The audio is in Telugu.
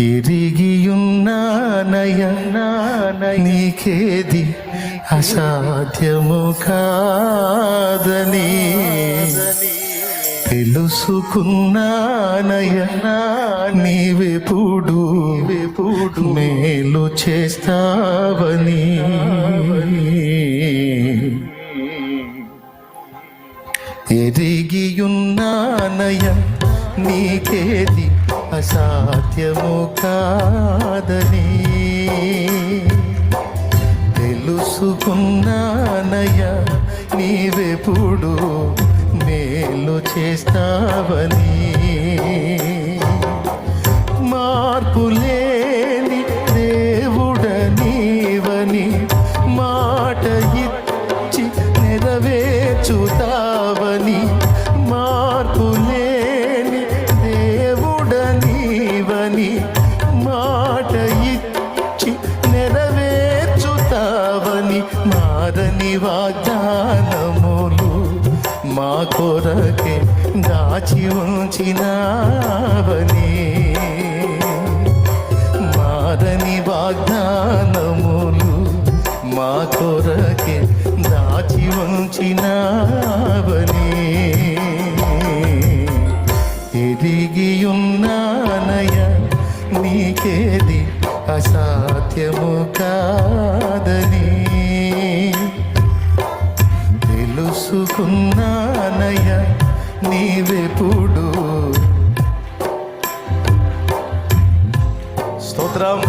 ఎరిగియున్నానయ నీకేది అసాధ్యము కాదని తెలుసుకున్నానయ నీవెప్పుడు వెప్పుడు మేలు చేస్తావని? ఎరిగియున్నానయ నీకేది అసాధ్యము కాదని తెలుసుకున్నానయ్య నీవెప్పుడు మేలు చేస్తావని. మార్పులే మాట ఇచ్చి నెరవేర్చుతావని మారని వాగ్దానములు మా కొరకే దాచి ఉంచినావని మారని వాగ్దానములు మా కొరకే దాచి ఉంచినావని ఎదిగి ఎదిగియున్నానయ నీకేది అసాధ్యము కాదని తెలుసుకున్నానయ్య నీవెప్పుడు. స్తోత్రం.